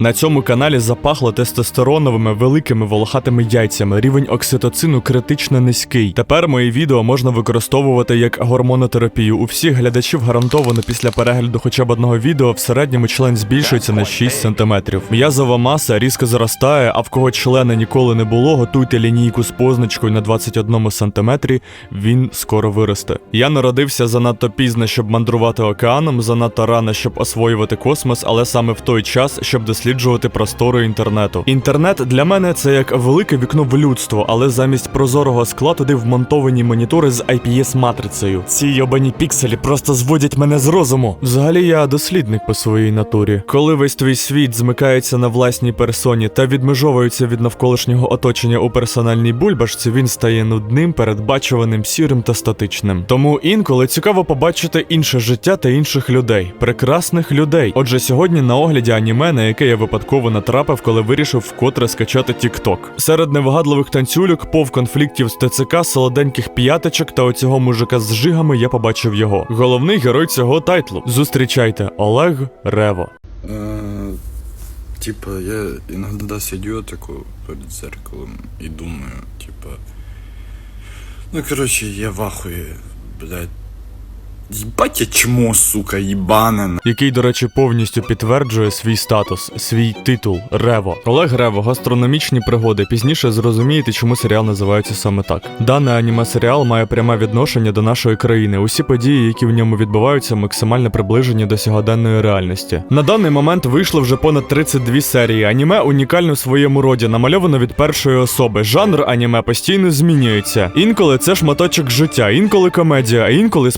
На цьому каналі запахло тестостероновими великими волохатими яйцями. Рівень окситоцину критично низький. Тепер мої відео можна використовувати як гормонотерапію. У всіх глядачів гарантовано після перегляду хоча б одного відео в середньому член збільшується на 6 см. М'язова маса різко зростає, а в кого члена ніколи не було, готуйте лінійку з позначкою на 21 см, він скоро виросте. Я народився занадто пізно, щоб мандрувати океаном, занадто рано, щоб освоювати космос, але саме в той час, щоб досліджувати простори інтернету. Інтернет для мене це як велике вікно в людство, але замість прозорого скла туди вмонтовані монітори з IPS-матрицею. Ці йобані пікселі просто зводять мене з розуму. Взагалі я дослідник по своїй натурі. Коли весь твій світ змикається на власній персоні та відмежовується від навколишнього оточення у персональній бульбашці, він стає нудним, передбачуваним, сірим та статичним. Тому інколи цікаво побачити інше життя та інших людей, прекрасних людей. Отже, сьогодні на огляді аніме, на яке я випадково натрапив, коли вирішив вкотре скачати TikTok. Серед невигадливих танцюльок, пов конфліктів з ТЦК, солоденьких п'яточок та оцього мужика з жигами я побачив його. Головний герой цього тайтлу. Зустрічайте Олег Рево. Э, Типа, я иногда сидю такой перед зеркалом и думаю, типа... Ну, короче, я в ахуе, блядь. Ебать я чмо, сука, ебаное. який, до речі, повністю підтверджує свій статус, свій титул Рево. Олег Рево, гастрономічні пригоди. Пізніше зрозумієте, чому серіал називається саме так. Даний аніме-серіал має пряме відношення до нашої країни. Усі події, які в ньому відбуваються, максимально приближені до сьогоденної реальності. На даний момент вийшло вже понад 32 серії. Аніме унікальне в своєму роді, намальовано від першої особи. Жанр аніме постійно змінюється. Інколи це шматочок життя, інколи комедія, а інколи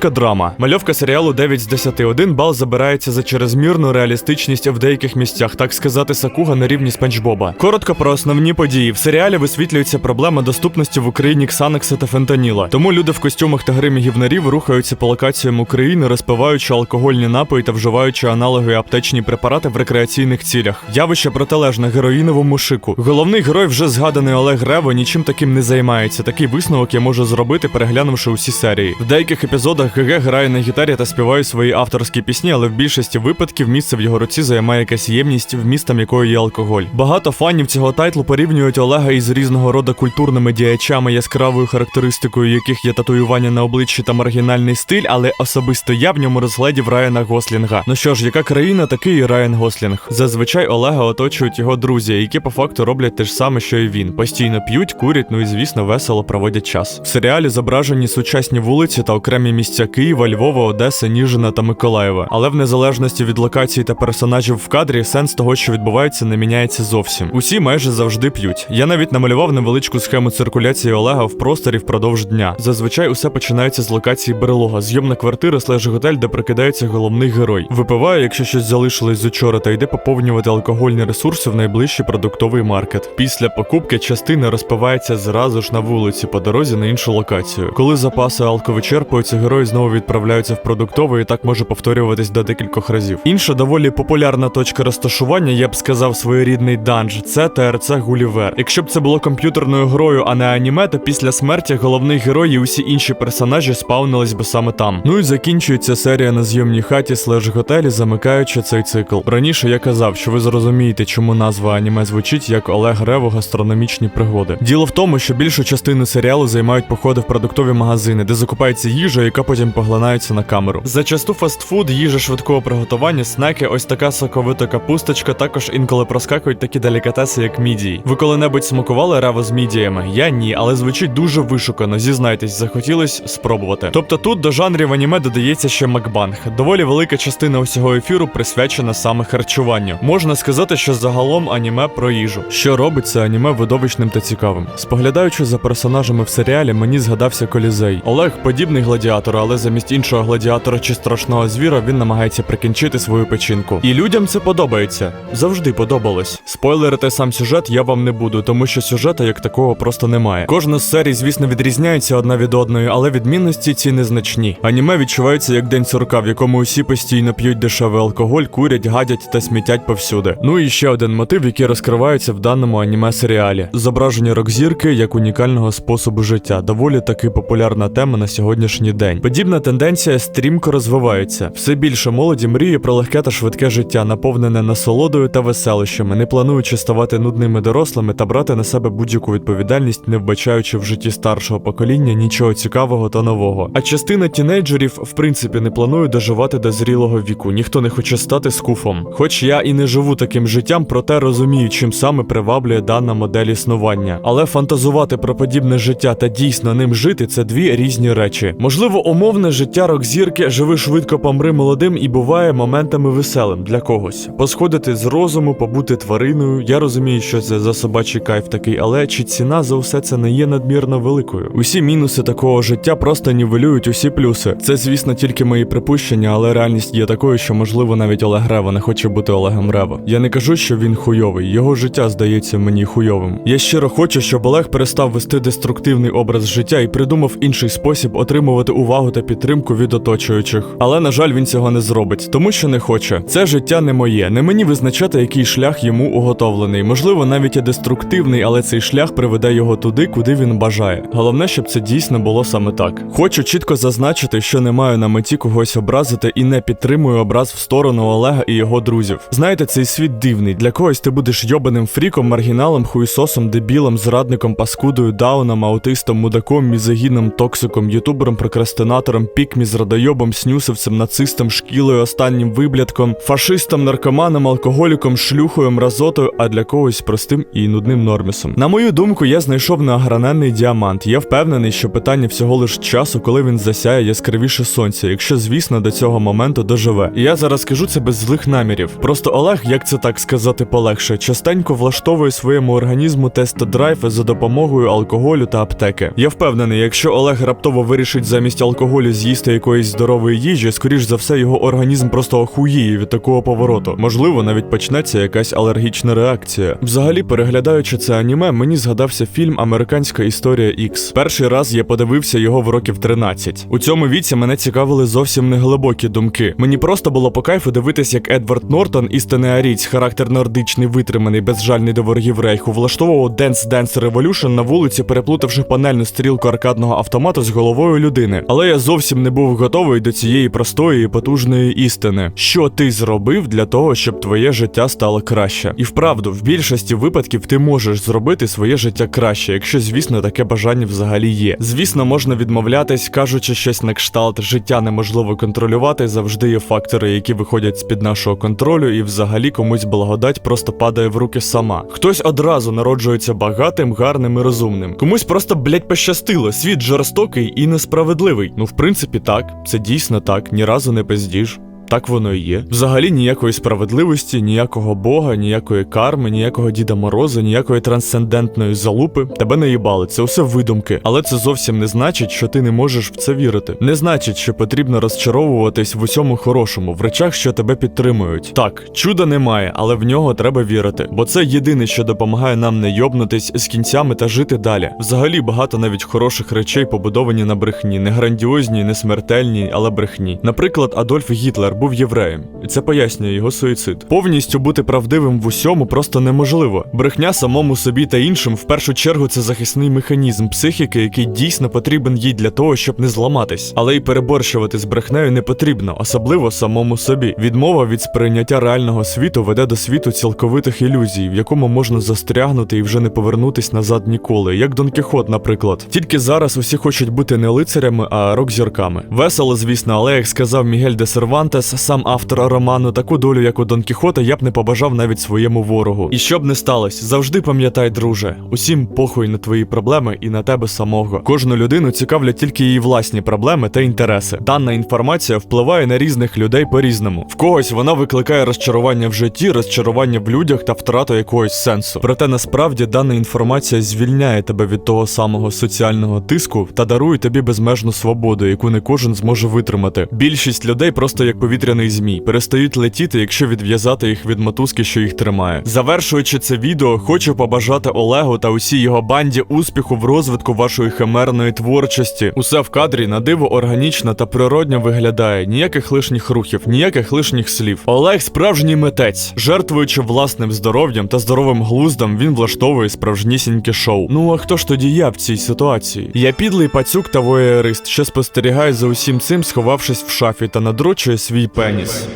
справжнісінька драма. Мальовка серіалу 9 з 10. Один бал забирається за чрезмірну реалістичність в деяких місцях, так сказати, сакуга на рівні Спанч Боба. Коротко про основні події. В серіалі висвітлюється проблема доступності в Україні ксанекса та фентаніла. Тому люди в костюмах та гримі гівнарів рухаються по локаціям України, розпиваючи алкогольні напої та вживаючи аналоги аптечні препарати в рекреаційних цілях. Явище протилежне героїновому шику. Головний герой, вже згаданий Олег Рево, нічим таким не займається. Такий висновок я можу зробити, переглянувши усі серії. В деяких епізодах ГГ грає на гітарі та співає свої авторські пісні, але в більшості випадків місце в його руці займає якась ємність, вмістом якої є алкоголь. Багато фанів цього тайтлу порівнюють Олега із різного роду культурними діячами, яскравою характеристикою яких є татуювання на обличчі та маргінальний стиль, але особисто я в ньому розглядів Райана Гослінга. Ну що ж, яка країна, такий і Райан Гослінг. Зазвичай Олега оточують його друзі, які по факту роблять те ж саме, що і він. Постійно п'ють, курять, ну і звісно, весело проводять час. В серіалі зображені сучасні вулиці та окремі місця Києва, Львова, Одеси, Ніжина та Миколаєва. Але в незалежності від локацій та персонажів в кадрі, сенс того, що відбувається, не міняється зовсім. Усі майже завжди п'ють. Я навіть намалював невеличку схему циркуляції Олега в просторі впродовж дня. Зазвичай усе починається з локації берлога, зйомна квартира слеж готель, де прикидається головний герой. Випиває, якщо щось залишилось з учора, та йде поповнювати алкогольні ресурси в найближчий продуктовий маркет. Після покупки частина розпивається зразу ж на вулиці по дорозі на іншу локацію. Коли запаси алко вичерпуються, герої знову відправляються в продуктовий і так може повторюватись до декількох разів. Інша доволі популярна точка розташування, я б сказав, своєрідний данж. Це ТРЦ Гулівер. Якщо б це було комп'ютерною грою, а не аніме, то після смерті головний герой і усі інші персонажі спавнились би саме там. Ну і закінчується серія на зйомній хаті слеш готелі, замикаючи цей цикл. Раніше я казав, що ви зрозумієте, чому назва аніме звучить як Олег Рево гастрономічні пригоди. Діло в тому, що більшу частину серіалу займають походи в продуктові магазини, де закупається їжа, яка потім поглинається на камеру. Зачасту фастфуд, їжа швидкого приготування, снеки, ось така соковита капусточка. Також інколи проскакують такі делікатеси, як мідії. Ви коли-небудь смакували рево з мідіями? Я ні, але звучить дуже вишукано. Зізнайтесь, захотілось спробувати. Тобто тут до жанрів аніме додається ще макбанг. Доволі велика частина усього ефіру присвячена саме харчуванню. Можна сказати, що загалом аніме про їжу. Що робить це аніме видовищним та цікавим. Споглядаючи за персонажами в серіалі, мені згадався колізей. Олег подібний гладіатор, але замість іншого гладіатора чи страшного звіра він намагається прикінчити свою печінку. І людям це подобається. Завжди подобалось. Спойлерити сам сюжет я вам не буду, тому що сюжета як такого просто немає. Кожна з серій, звісно, відрізняється одна від одної, але відмінності ці незначні. Аніме відчувається як день сурка, в якому усі постійно п'ють дешевий алкоголь, курять, гадять та смітять повсюди. Ну і ще один мотив, який розкривається в даному аніме серіалі: зображення рок-зірки як унікального способу життя. Доволі таки популярна тема на сьогоднішній день. Подібна тенденція стрімко розвивається. Все більше молоді мріє про легке та швидке життя, наповнене насолодою та веселищами, не плануючи ставати нудними дорослими та брати на себе будь-яку відповідальність, не вбачаючи в житті старшого покоління нічого цікавого та нового. А частина тінейджерів, в принципі, не планує доживати до зрілого віку. Ніхто не хоче стати скуфом. Хоч я і не живу таким життям, проте розумію, чим саме приваблює дана модель існування. Але фантазувати про подібне життя та дійсно ним жити це дві різні речі. Можливо, умовне життя рок-зірки живи швидко, помри молодим і буває моментами веселим для когось. Посходити з розуму, побути твариною. Я розумію, що це за собачий кайф такий, але чи ціна за усе це не є надмірно великою? Усі мінуси такого життя просто нівелюють усі плюси. Це, звісно, тільки мої припущення, але реальність є такою, що можливо навіть Олег Рева не хоче бути Олегом Рева. Я не кажу, що він хуйовий, його життя здається мені хуйовим. Я щиро хочу, щоб Олег перестав вести деструктивний образ життя і придумав інший спосіб отримувати увагу та підтримку від оточуючих. Але на жаль, він цього не зробить, тому що не хоче. Це життя не моє. Не мені визначати, який шлях йому уготовлений. Можливо, навіть і деструктивний, але цей шлях приведе його туди, куди він бажає. Головне, щоб це дійсно було саме так. Хочу чітко зазначити, що не маю на меті когось образити і не підтримую образ в сторону Олега і його друзів. Знаєте, цей світ дивний. Для когось ти будеш йобаним фріком, маргіналом, хуйсосом, дебілом, зрадником, паскудою, дауном, аутистом, мудаком, мізогіном, токсиком, ютубером, прокрастинатором, пікмі, зрадойобом, снюсовцем, нацистом, шкілою, останнім виблядком, фашистом, наркоманом, алкоголіком, шлюхою, мразотою, а для когось простим і нудним нормісом. На мою думку, я знайшов неограненний діамант. Я впевнений, що питання всього лиш часу, коли він засяє яскравіше сонця, якщо, звісно, до цього моменту доживе. І я зараз кажу це без злих намірів. Просто Олег, як це так сказати полегше, частенько влаштовує своєму організму тестодрайви за допомогою алкоголю та аптеки. Я впевнений, якщо Олег раптово вирішить замість алкоголю з'їсти якоїсь здорової їжі, скоріш за все, його організм просто охуїє від такого повороту. Можливо, навіть почнеться якась алергічна реакція. Взагалі, переглядаючи це аніме, мені згадався фільм Американська історія X. Перший раз я подивився його в років 13. У цьому віці мене цікавили зовсім не глибокі думки. Мені просто було по кайфу дивитись, як Едвард Нортон, істинний аріць, характер нордичний, витриманий, безжальний до ворогів рейху, влаштовував Dance Dance Revolution на вулиці, переплутавши панельну стрілку аркадного автомату з головою людини. Але я зовсім не був готовий до цієї простої і потужної істини. Що ти зробив для того, щоб твоє життя стало краще? І вправду, в більшості випадків ти можеш зробити своє життя краще, якщо, звісно, таке бажання взагалі є. Звісно, можна відмовлятись, кажучи щось на кшталт, життя неможливо контролювати. Завжди є фактори, які виходять з під нашого контролю, і взагалі комусь благодать просто падає в руки сама. Хтось одразу народжується багатим, гарним і розумним. Комусь просто блять пощастило. Світ жорстокий і несправедливий. Ну, в принципі, так, це дійсно так, ні разу не пиздіж. Так воно і є. Взагалі ніякої справедливості, ніякого Бога, ніякої карми, ніякого Діда Мороза, ніякої трансцендентної залупи. Тебе не їбали. Це все видумки. Але це зовсім не значить, що ти не можеш в це вірити. Не значить, що потрібно розчаровуватись в усьому хорошому, в речах, що тебе підтримують. Так, чуда немає, але в нього треба вірити. Бо це єдине, що допомагає нам не йобнутись з кінцями та жити далі. Взагалі багато навіть хороших речей побудовані на брехні, не грандіозні, не смертельні, але брехні. Наприклад, Адольф Гітлер був євреєм, і це пояснює його суїцид. Повністю бути правдивим в усьому просто неможливо. Брехня самому собі та іншим в першу чергу це захисний механізм психіки, який дійсно потрібен їй для того, щоб не зламатись. Але й переборщувати з брехнею не потрібно, особливо самому собі. Відмова від сприйняття реального світу веде до світу цілковитих ілюзій, в якому можна застрягнути і вже не повернутись назад ніколи, як Дон Кіхот, наприклад. Тільки зараз усі хочуть бути не лицарями, а рок-зірками. Весело, звісно, але як сказав Мігель де Сервантес, сам автор роману, таку долю, як у Дон Кіхота, я б не побажав навіть своєму ворогу. І що б не сталося, завжди пам'ятай, друже, усім похуй на твої проблеми і на тебе самого. Кожну людину цікавлять тільки її власні проблеми та інтереси. Дана інформація впливає на різних людей по-різному. В когось вона викликає розчарування в житті, розчарування в людях та втрату якогось сенсу. Проте насправді дана інформація звільняє тебе від того самого соціального тиску та дарує тобі безмежну свободу, яку не кожен зможе витримати. Більшість людей просто як повітря повітряний змій, перестають летіти, якщо відв'язати їх від мотузки, що їх тримає. Завершуючи це відео, хочу побажати Олегу та усій його банді успіху в розвитку вашої химерної творчості. Усе в кадрі на диво органічно та природньо виглядає. Ніяких лишніх рухів, ніяких лишніх слів. Олег справжній митець, жертвуючи власним здоров'ям та здоровим глуздом, він влаштовує справжнісіньке шоу. Ну а хто ж тоді я в цій ситуації? Я підлий пацюк та воєрист, що спостерігає за усім цим, сховавшись в шафі та надрочує свій пеніс.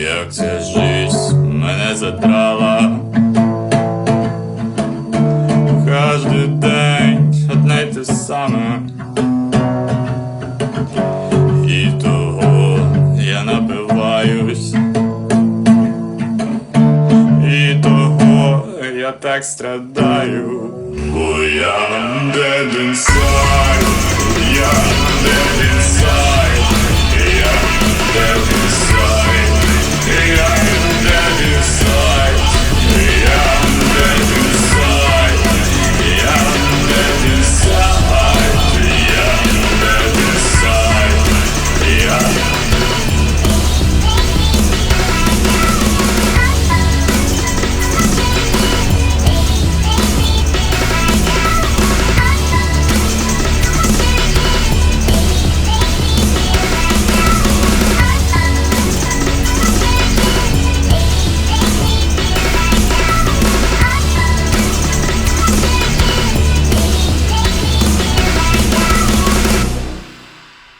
Як ця жизнь мене задрала Кожний день одне й те саме. І того я напиваюсь. І того я так страдаю Бо I'm dead inside I'm dead inside